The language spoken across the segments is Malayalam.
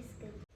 biscuit.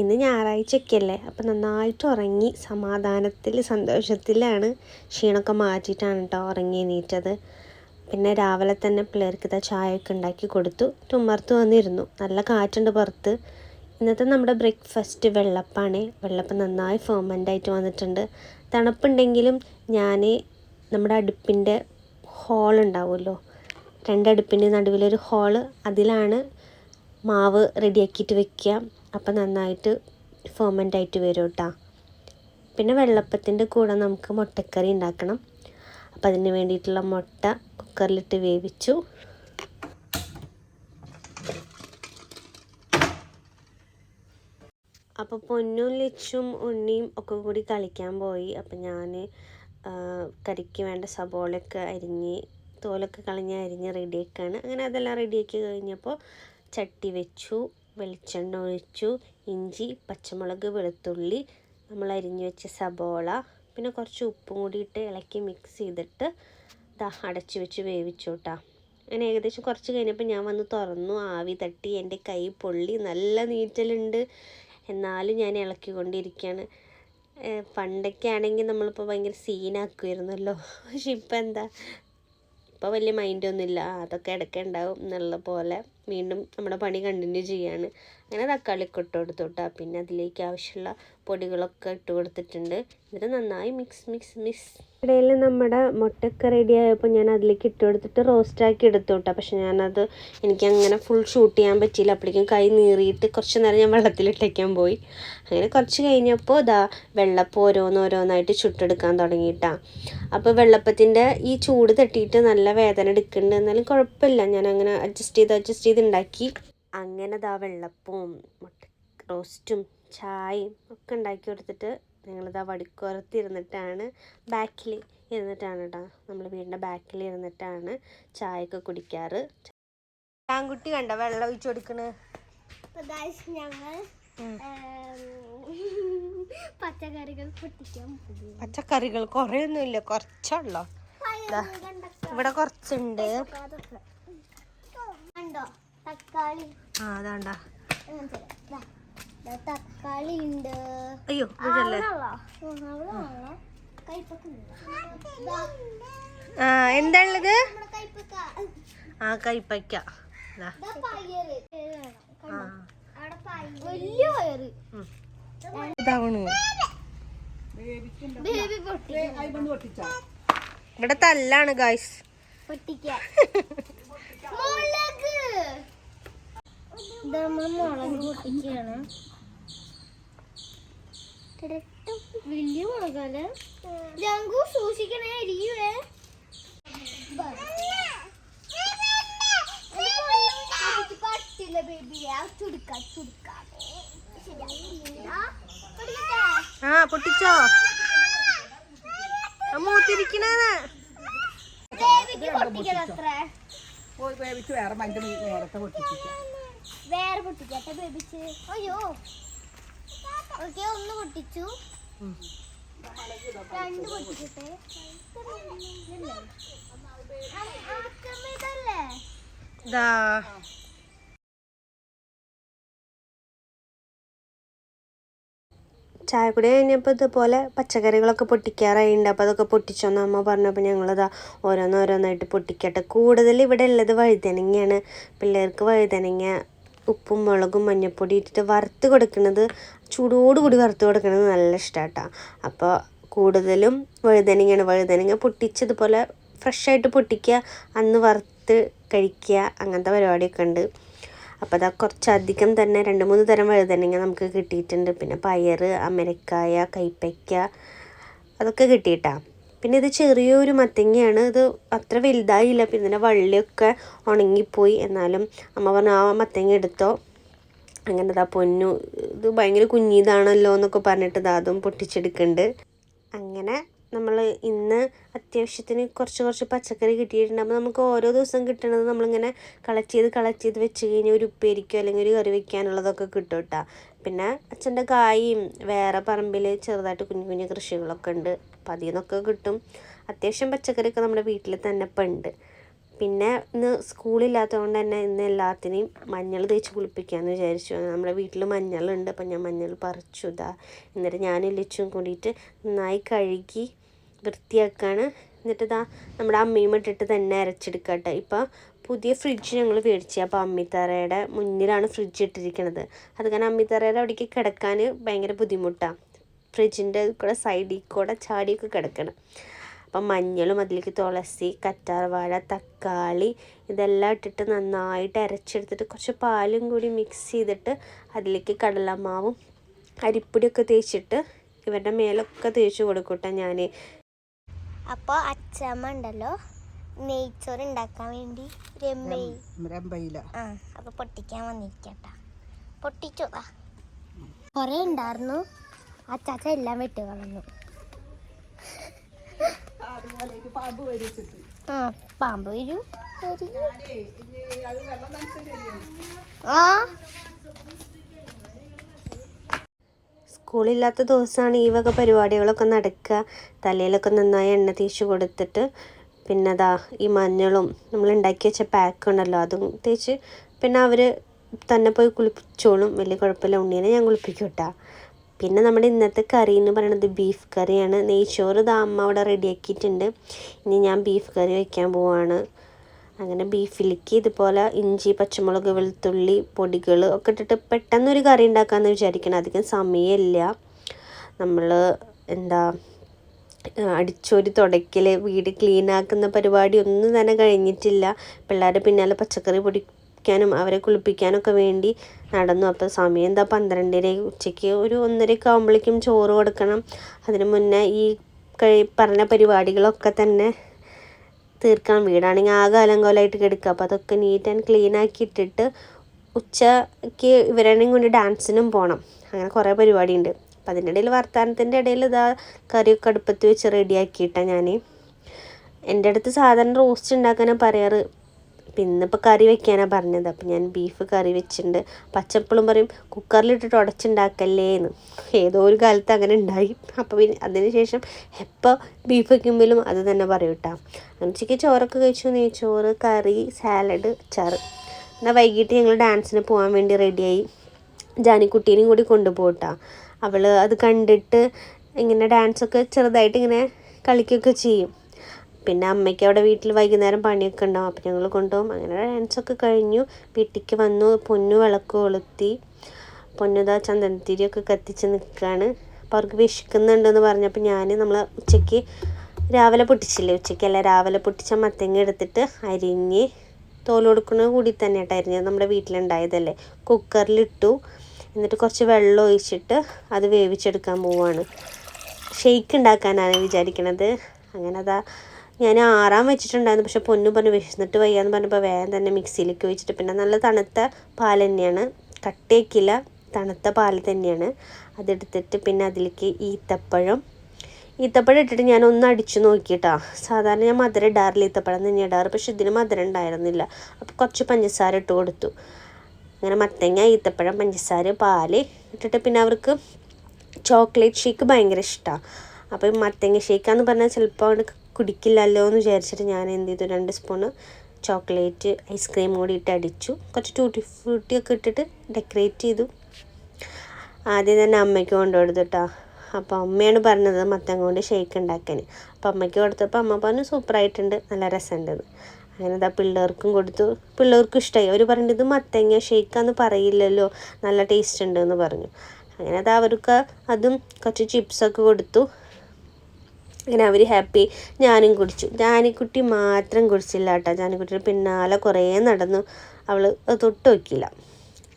ഇന്ന് ഞായറാഴ്ചയൊക്കെയല്ലേ? അപ്പം നന്നായിട്ട് ഉറങ്ങി സമാധാനത്തിൽ സന്തോഷത്തിലാണ് ക്ഷീണമൊക്കെ മാറ്റിയിട്ടാണ് കേട്ടോ ഉറങ്ങി എണീറ്റത്. പിന്നെ രാവിലെ തന്നെ പിള്ളേർക്ക് ഇതാ ചായയൊക്കെ ഉണ്ടാക്കി കൊടുത്തു. തുമ്മർത്ത് വന്നിരുന്നു. നല്ല കാറ്റുണ്ട് പുറത്ത്. ഇന്നത്തെ നമ്മുടെ ബ്രേക്ക്ഫാസ്റ്റ് വെള്ളപ്പാണ്. വെള്ളപ്പം നന്നായി ആയിട്ട് വന്നിട്ടുണ്ട്. തണുപ്പുണ്ടെങ്കിലും ഞാൻ നമ്മുടെ അടുപ്പിന്റെ ഹോൾ ഉണ്ടാവുമല്ലോ? രണ്ടടുപ്പിന്റെ നടുവിലൊരു ഹോൾ അതിലാണ് മാവ് റെഡിയാക്കിയിട്ട് വെക്കുക. അപ്പം നന്നായിട്ട് ഫെർമെന്റ് ആയിട്ട് വരും കേട്ടോ പിന്നെ വെള്ളപ്പത്തിന്റെ കൂടെ നമുക്ക് മുട്ടക്കറി ഉണ്ടാക്കണം. അപ്പം അതിന് വേണ്ടിയിട്ടുള്ള മുട്ട കുക്കറിലിട്ട് വേവിച്ചു. അപ്പോൾ പൊന്നും ലിച്ചും ഉണ്ണിയും ഒക്കെ കൂടി കളിക്കാൻ പോയി. അപ്പം ഞാൻ കറിക്ക് വേണ്ട സബോളയൊക്കെ അരിഞ്ഞ് തോലൊക്കെ കളഞ്ഞ് അരിഞ്ഞ് റെഡിയാക്കാണ് അങ്ങനെ അതെല്ലാം റെഡിയാക്കി കഴിഞ്ഞപ്പോൾ ചട്ടി വെച്ചു. വെളിച്ചെണ്ണ ഒഴിച്ചു ഇഞ്ചി പച്ചമുളക് വെളുത്തുള്ളി നമ്മൾ അരിഞ്ഞു വെച്ച സബോള പിന്നെ കുറച്ച് ഉപ്പും കൂടി ഇട്ട് ഇളക്കി മിക്സ് ചെയ്തിട്ട് ദാ അടച്ചു വെച്ച് വേവിച്ചു കേട്ടോ അങ്ങനെ ഏകദേശം കുറച്ച് കഴിഞ്ഞപ്പോൾ ഞാൻ വന്ന് തുറന്നു ആവി തട്ടി എന്റെ കൈ പൊള്ളി നല്ല നീറ്റലുണ്ട്. എന്നാലും ഞാൻ ഇളക്കിക്കൊണ്ടിരിക്കുകയാണ്. കൊണ്ടിരിക്കുകയാണ് പണ്ടൊക്കെ ആണെങ്കിൽ നമ്മളിപ്പോൾ ഭയങ്കര സീനാക്കുമായിരുന്നല്ലോ പക്ഷെ ഇപ്പം എന്താ? ഇപ്പോൾ വലിയ മൈൻഡൊന്നുമില്ല അതൊക്കെ ഇടയ്ക്ക് ഉണ്ടാവും എന്നുള്ള പോലെ വീണ്ടും നമ്മുടെ പണി കണ്ടിന്യൂ ചെയ്യാണ്. അങ്ങനെ തക്കാളി ഒക്കെ ഇട്ട് കൊടുത്തു കേട്ടോ. പിന്നെ അതിലേക്ക് ആവശ്യമുള്ള പൊടികളൊക്കെ ഇട്ട് കൊടുത്തിട്ടുണ്ട്. എന്നിട്ട് നന്നായി മിക്സ് മിക്സ് മിക്സ് ഇടയിൽ നമ്മുടെ മുട്ടയൊക്കെ റെഡി ആയപ്പോൾ ഞാൻ അതിലേക്ക് ഇട്ട് കൊടുത്തിട്ട് റോസ്റ്റാക്കി എടുത്തു കേട്ടോ. പക്ഷെ ഞാനത് എനിക്ക് അങ്ങനെ ഫുൾ ഷൂട്ട് ചെയ്യാൻ പറ്റിയില്ല. അപ്പോഴേക്കും കൈ നീറിയിട്ട് കുറച്ച് നേരം ഞാൻ വെള്ളത്തിലിട്ടേക്കാൻ പോയി. അങ്ങനെ കുറച്ച് കഴിഞ്ഞപ്പോൾ ഇതാ വെള്ളപ്പം ഓരോന്നോരോന്നായിട്ട് ചുട്ടെടുക്കാൻ തുടങ്ങിയിട്ടാ. അപ്പോൾ വെള്ളപ്പത്തിന്റെ ഈ ചൂട് തട്ടിയിട്ട് നല്ല വേദന എടുക്കുന്നുണ്ട്. എന്നാലും കുഴപ്പമില്ല. ഞാൻ അങ്ങനെ അഡ്ജസ്റ്റ് ചെയ്ത് അഡ്ജസ്റ്റ് ചെയ്ത് ഉണ്ടാക്കി. അങ്ങനെ ദാ വെള്ളപ്പവും മുട്ട റോസ്റ്റും ചായയും ഒക്കെ ഉണ്ടാക്കി കൊടുത്തിട്ട് ഞങ്ങളിതാ വടിക്കുറത്ത് ഇരുന്നിട്ടാണ് ബാക്കിൽ ഇരുന്നിട്ടാണ് കേട്ടോ നമ്മൾ വീടിന്റെ ബാക്കിൽ ഇരുന്നിട്ടാണ് ചായയൊക്കെ കുടിക്കാറ്. ആൺകുട്ടി കണ്ട വെള്ളം ഒഴിച്ചു കൊടുക്കണ്? ഞങ്ങൾ പച്ചക്കറികൾ പൊട്ടിക്കാൻ പച്ചക്കറികൾ കുറേ ഒന്നുമില്ല കുറച്ചുള്ളോ ഇവിടെ കുറച്ചുണ്ട്. തക്കാളി. ആ അതാണ്ട. തക്കാളി ഉണ്ട്. അയ്യോ ഇതല്ലേ കൈപ്പൊക്കെ ഉണ്ട്. ആ എന്താ ഉള്ളത്? ആ കൈപ്പയ്ക്ക ഇവിടെ തല്ലാണ് ഗായ്സ് പൊട്ടിക്ക. ഇത് നമ്മൾ മുളക് പൊട്ടിക്കുകയാണ് വലിയ മുളകല്ലേ ജങ്കു സൂക്ഷിക്കണേ എരിയുവേ പറ്റില്ല ബേബി ചുടുക്ക പൊടിക്കട്ടെ ആ പൊട്ടിച്ചോ. അമ്മ മൂത്തിരിക്കണേ. ബേബിക്ക് പൊട്ടിക്കണത്ര. പോയി വേവിച്ച് വേറെ മഞ്ഞ നേരത്തെ പൊട്ടിപ്പിക്കാം വേറെ പൊട്ടിക്കട്ടെ ബേബിച്ച്. അയ്യോ. ഓക്കെ ഒന്ന് പൊട്ടിച്ചു. രണ്ട് പൊട്ടിക്കട്ടെ. ദാ. ചായക്കുടി കഴിഞ്ഞപ്പോൾ ഇതുപോലെ പച്ചക്കറികളൊക്കെ പൊട്ടിക്കാറായിട്ടുണ്ട് അപ്പോൾ അതൊക്കെ പൊട്ടിച്ചോന്ന് അമ്മ പറഞ്ഞപ്പോൾ ഞങ്ങളിതാ ഓരോന്നോരോന്നായിട്ട് പൊട്ടിക്കട്ടെ. കൂടുതൽ ഇവിടെ ഉള്ളത് വഴുതനങ്ങയാണ്. പിള്ളേർക്ക് വഴുതനങ്ങ ഉപ്പും മുളകും മഞ്ഞൾപ്പൊടി ഇട്ടിട്ട് വറുത്ത് കൊടുക്കുന്നത് ചൂടോടുകൂടി വറുത്ത് കൊടുക്കുന്നത് നല്ല ഇഷ്ടമാട്ടോ അപ്പോൾ കൂടുതലും വഴുതനങ്ങയാണ്. വഴുതനങ്ങ പൊട്ടിച്ചതുപോലെ ഫ്രഷായിട്ട് പൊട്ടിക്കുക അന്ന് വറുത്ത് കഴിക്കുക അങ്ങനത്തെ പരിപാടിയൊക്കെ ഉണ്ട്. അപ്പോൾ അതാ കുറച്ചധികം തന്നെ രണ്ട് മൂന്ന് തരം വഴുതനങ്ങ നമുക്ക് കിട്ടിയിട്ടുണ്ട്. പിന്നെ പയർ അമരക്കായ കൈപ്പയ്ക്ക അതൊക്കെ കിട്ടിയിട്ടാ. പിന്നെ ഇത് ചെറിയൊരു മത്തങ്ങയാണ്. ഇത് അത്ര വലുതായില്ല. പിന്നെ ഇതിന്റെ വള്ളിയൊക്കെ ഉണങ്ങിപ്പോയി. എന്നാലും അമ്മ പറഞ്ഞു ആ മത്തങ്ങ എടുത്തോ. അങ്ങനെ ഇതാ പൊന്നു. ഇത് ഭയങ്കര കുഞ്ഞിതാണല്ലോ എന്നൊക്കെ പറഞ്ഞിട്ട് ഇതാ അതും പൊട്ടിച്ചെടുക്കുന്നുണ്ട്. അങ്ങനെ നമ്മൾ ഇന്ന് അത്യാവശ്യത്തിന് കുറച്ച് കുറച്ച് പച്ചക്കറി കിട്ടിയിട്ടുണ്ട്. അപ്പോൾ നമുക്ക് ഓരോ ദിവസം കിട്ടണത് നമ്മളിങ്ങനെ കളക്ട് ചെയ്ത് കളക്ട് ചെയ്ത് വെച്ച് കഴിഞ്ഞാൽ ഒരു ഉപ്പേരിക്കോ അല്ലെങ്കിൽ ഒരു കറി വെക്കാനുള്ളതൊക്കെ കിട്ടും കേട്ടോ. പിന്നെ അച്ഛന്റെ കായും വേറെ പറമ്പിൽ ചെറുതായിട്ട് കുഞ്ഞു കുഞ്ഞു കൃഷികളൊക്കെ ഉണ്ട്. അപ്പോൾ അതിൽ നിന്നൊക്കെ കിട്ടും. അത്യാവശ്യം പച്ചക്കറിയൊക്കെ നമ്മുടെ വീട്ടിൽ തന്നെ ഇപ്പം ഉണ്ട്. പിന്നെ ഇന്ന് സ്കൂളില്ലാത്തതുകൊണ്ട് തന്നെ ഇന്ന് എല്ലാത്തിനെയും മഞ്ഞൾ തേച്ച് കുളിപ്പിക്കാമെന്ന് വിചാരിച്ചു. നമ്മുടെ വീട്ടിൽ മഞ്ഞളുണ്ട്. അപ്പം ഞാൻ മഞ്ഞൾ പറിച്ചു. ഇതാ എന്നിട്ട് ഞാൻ ലിച്ചും കൂടിയിട്ട് നന്നായി കഴുകി വൃത്തിയാക്കാണ്. എന്നിട്ട് ഇതാ നമ്മുടെ അമ്മയും ഇട്ടിട്ട് തന്നെ അരച്ചെടുക്കട്ടെ. ഇപ്പം പുതിയ ഫ്രിഡ്ജ് ഞങ്ങൾ മേടിച്ചു. അപ്പോൾ അമ്മിത്തറയുടെ മുന്നിലാണ് ഫ്രിഡ്ജ് ഇട്ടിരിക്കുന്നത് അത് കാരണം അമ്മിത്തറയുടെ അവിടേക്ക് കിടക്കാൻ ഭയങ്കര ബുദ്ധിമുട്ടാണ് ഫ്രിഡ്ജിന്റെ കൂടെ സൈഡിൽ കൂടെ ചാടിയൊക്കെ കിടക്കണം. അപ്പം മഞ്ഞളും അതിലേക്ക് തുളസി കറ്റാർവാഴ തക്കാളി ഇതെല്ലാം ഇട്ടിട്ട് നന്നായിട്ട് അരച്ചെടുത്തിട്ട് കുറച്ച് പാലും കൂടി മിക്സ് ചെയ്തിട്ട് അതിലേക്ക് കടലമാവും അരിപ്പൊടിയൊക്കെ തേച്ചിട്ട് ഇവരുടെ മേലൊക്കെ തേച്ച് കൊടുക്കട്ടെ ഞാൻ അപ്പോൾ അച്ചമ്മ ഉണ്ടല്ലോ നെയ്ച്ചോറ് ഉണ്ടാക്കാൻ വേണ്ടി രമ്പയില. ആ അപ്പൊ പൊട്ടിക്കാൻ വന്നിരിക്കട്ട. പൊട്ടിച്ചോടാ കൊറേ ഉണ്ടായിരുന്നു. അച്ചാച്ച എല്ലാം വെട്ടി കളഞ്ഞു. പാമ്പ് വരിച്ചിട്ട്. ആ പാമ്പ് വരൂ. ആ. സ്കൂളില്ലാത്ത ദിവസമാണ് ഈ വക പരിപാടികളൊക്കെ നടക്കുക. തലയിലൊക്കെ നന്നായി എണ്ണ തേച്ച് കൊടുത്തിട്ട് പിന്നെ അതാ ഈ മഞ്ഞളും നമ്മൾ ഉണ്ടാക്കി വെച്ച പാക്ക് ഉണ്ടല്ലോ അതും തേച്ച് പിന്നെ അവർ തന്നെ പോയി കുളിപ്പിച്ചോളും. വലിയ കുഴപ്പമില്ല ഉണ്ണീനെ ഞാൻ കുളിപ്പിക്കും കേട്ടോ പിന്നെ നമ്മുടെ ഇന്നത്തെ കറി എന്ന് പറയുന്നത് ബീഫ് കറിയാണ്. നെയ്ച്ചോറ് ദാ അമ്മ അവിടെ റെഡിയാക്കിയിട്ടുണ്ട് ഇനി ഞാൻ ബീഫ് കറി വയ്ക്കാൻ പോവാണ്. അങ്ങനെ ബീഫിലേക്ക് ഇതുപോലെ ഇഞ്ചി പച്ചമുളക് വെളുത്തുള്ളി പൊടികൾ ഒക്കെ ഇട്ടിട്ട് പെട്ടെന്നൊരു കറി ഉണ്ടാക്കാമെന്ന് വിചാരിക്കണം. അധികം സമയമില്ല. നമ്മൾ എന്താ അടിച്ചോരി തുടയ്ക്കൽ വീട് ക്ലീൻ ആക്കുന്ന പരിപാടി ഒന്നും തന്നെ കഴിഞ്ഞിട്ടില്ല. പിള്ളേരെ പിന്നാലെ പച്ചക്കറി പൊടിക്കാനും അവരെ കുളിപ്പിക്കാനൊക്കെ വേണ്ടി നടന്നു. അപ്പോൾ സമയം എന്താ? പന്ത്രണ്ടര ഉച്ചയ്ക്ക് ഒരു ഒന്നരയൊക്കെ ആകുമ്പോഴേക്കും ചോറ് കൊടുക്കണം. അതിന് മുന്നേ ഈ കഴി പറഞ്ഞ പരിപാടികളൊക്കെ തന്നെ തീർക്കാൻ വീടാണെങ്കിൽ ആകെ അലങ്കോലമായിട്ട് കിടക്കുക. അപ്പോൾ അതൊക്കെ നീറ്റ് ആൻഡ് ക്ലീൻ ആക്കി ഇട്ടിട്ട് ഉച്ചയ്ക്ക് ഇവരെയും കൊണ്ട് ഡാൻസിനും പോകണം അങ്ങനെ കുറേ പരിപാടി ഉണ്ട് അപ്പം അതിന്റെ ഇടയിൽ വർത്തമാനത്തിന്റെ ഇടയിൽ ഇതാ കറിയൊക്കെ അടുപ്പത്ത് വെച്ച് റെഡിയാക്കിയിട്ടാണ് ഞാൻ എന്റെ അടുത്ത് സാധാരണ റോസ്റ്റ് ഉണ്ടാക്കാനാണ് പറയാറ്. പിന്നെ ഇന്നിപ്പോൾ കറി വെക്കാനാണ് പറഞ്ഞത്. അപ്പം ഞാൻ ബീഫ് കറി വെച്ചിട്ടുണ്ട്. പച്ചപ്പളും പറയും കുക്കറിലിട്ടിട്ട് ഉടച്ചുണ്ടാക്കല്ലേ എന്ന് ഏതോ ഒരു കാലത്ത് അങ്ങനെ ഉണ്ടായി. അപ്പോൾ പിന്നെ അതിന് ശേഷം എപ്പോൾ ബീഫ് വെക്കുമ്പോഴും അത് തന്നെ പറയും കേട്ടോ ഉച്ചയ്ക്ക് ചോറൊക്കെ കഴിച്ചു നെയ്ച്ചോറ് കറി സാലഡ് അച്ചാറ്. എന്നാൽ വൈകിട്ട് ഞങ്ങൾ ഡാൻസിന് പോകാൻ വേണ്ടി റെഡിയായി ജാനിക്കുട്ടീനെയും കൂടി കൊണ്ടുപോകട്ടാ അവൾ അത് കണ്ടിട്ട് ഇങ്ങനെ ഡാൻസൊക്കെ ചെറുതായിട്ട് ഇങ്ങനെ കളിക്കുകയൊക്കെ ചെയ്യും. പിന്നെ അമ്മയ്ക്ക് അവിടെ വീട്ടിൽ വൈകുന്നേരം പണിയൊക്കെ ഉണ്ടാവും. അപ്പം ഞങ്ങൾ കൊണ്ടുപോകും. അങ്ങനെ ഡാൻസൊക്കെ കഴിഞ്ഞു. വീട്ടിലേക്ക് വന്നു. പൊന്നു വിളക്ക് കൊളുത്തി. പൊന്നുതാ ചന്ദനത്തിരിയൊക്കെ കത്തിച്ച് നിൽക്കുകയാണ്. അപ്പോൾ അവർക്ക് വിശക്കുന്നുണ്ടെന്ന് പറഞ്ഞപ്പോൾ ഞാൻ നമ്മൾ ഉച്ചയ്ക്ക് രാവിലെ പൊട്ടിച്ചില്ലേ? ഉച്ചയ്ക്കല്ല രാവിലെ പൊട്ടിച്ച മത്തങ്ങ എടുത്തിട്ട് അരിഞ്ഞ് തോൽ കൂടി തന്നെ അരിഞ്ഞത് നമ്മുടെ വീട്ടിലുണ്ടായതല്ലേ? കുക്കറിലിട്ടു എന്നിട്ട് കുറച്ച് വെള്ളം ഒഴിച്ചിട്ട് അത് വേവിച്ചെടുക്കാൻ പോവാണ്. ഷെയ്ക്ക് ഉണ്ടാക്കാനാണ് വിചാരിക്കണത്. അങ്ങനെ അതാ ഞാൻ ആറാൻ വെച്ചിട്ടുണ്ടായിരുന്നു. പക്ഷെ പൊന്നു പറഞ്ഞു വിശന്നിട്ട് വയ്യാന്ന് പറഞ്ഞപ്പോൾ വേഗം തന്നെ മിക്സിയിലേക്ക് ഒഴിച്ചിട്ട്. പിന്നെ നല്ല തണുത്ത പാൽ തന്നെയാണ്. കട്ടേക്കില്ല തണുത്ത പാൽ തന്നെയാണ്. അതെടുത്തിട്ട് പിന്നെ അതിലേക്ക് ഈത്തപ്പഴം. ഈത്തപ്പഴം ഇട്ടിട്ട് ഞാൻ ഒന്ന് അടിച്ചു നോക്കിയിട്ടാ. സാധാരണ ഞാൻ മധുരം ഇടാറില്ല ഈത്തപ്പഴം തന്നെ ഇടാറ്. പക്ഷെ ഇതിന് മധുരം ഉണ്ടായിരുന്നില്ല. അപ്പോൾ കുറച്ച് പഞ്ചസാര ഇട്ട് കൊടുത്തു. അങ്ങനെ മത്തങ്ങ ഈത്തപ്പഴം പഞ്ചസാര പാൽ ഇട്ടിട്ട് പിന്നെ അവർക്ക് ചോക്ലേറ്റ് ഷേക്ക് ഭയങ്കര ഇഷ്ടമാണ് അപ്പോൾ മത്തങ്ങ ഷേക്കാന്ന് പറഞ്ഞാൽ ചിലപ്പോൾ അവിടെ കുടിക്കില്ലല്ലോ എന്ന് വിചാരിച്ചിട്ട് ഞാൻ എന്ത് ചെയ്തു? രണ്ട് സ്പൂണ് ചോക്ലേറ്റ് ഐസ്ക്രീം കൂടി ഇട്ട് അടിച്ചു. കുറച്ച് ടൂട്ടി ഫ്രൂട്ടി ഒക്കെ ഇട്ടിട്ട് ഡെക്കറേറ്റ് ചെയ്തു. ആദ്യം തന്നെ അമ്മയ്ക്ക് കൊണ്ടു കൊടുത്തു കേട്ടോ അപ്പോൾ അമ്മയാണ് പറഞ്ഞത് മത്തങ്ങ കൊണ്ട് ഷേക്ക് ഉണ്ടാക്കാൻ. അപ്പോൾ അമ്മയ്ക്ക് കൊടുത്തപ്പോൾ അമ്മ പറഞ്ഞു സൂപ്പറായിട്ടുണ്ട്. നല്ല രസമുണ്ടെന്ന് അങ്ങനെ ഇതാ പിള്ളേർക്കും കൊടുത്തു. പിള്ളേർക്കും ഇഷ്ടമായി അവർ പറഞ്ഞത് ഇത് മത്തങ്ങ ഷേക്കാന്ന് പറയില്ലല്ലോ. നല്ല ടേസ്റ്റ് ഉണ്ട് എന്ന് പറഞ്ഞു. അങ്ങനെ അത് അവർക്ക് അതും കുറച്ച് ചിപ്സൊക്കെ കൊടുത്തു. അങ്ങനെ അവർ ഹാപ്പി ഞാനും കുടിച്ചു. ജാനിക്കുട്ടി മാത്രം കുടിച്ചില്ല കേട്ടോ ജാനിക്കുട്ടിയുടെ പിന്നാലെ കുറേ നടന്നു. അവൾ തൊട്ട് നോക്കിയില്ല.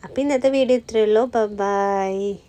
അപ്പോൾ ഇന്നത്തെ വീഡിയോ ഇത്രയേ ഉള്ളൂ. ബൈ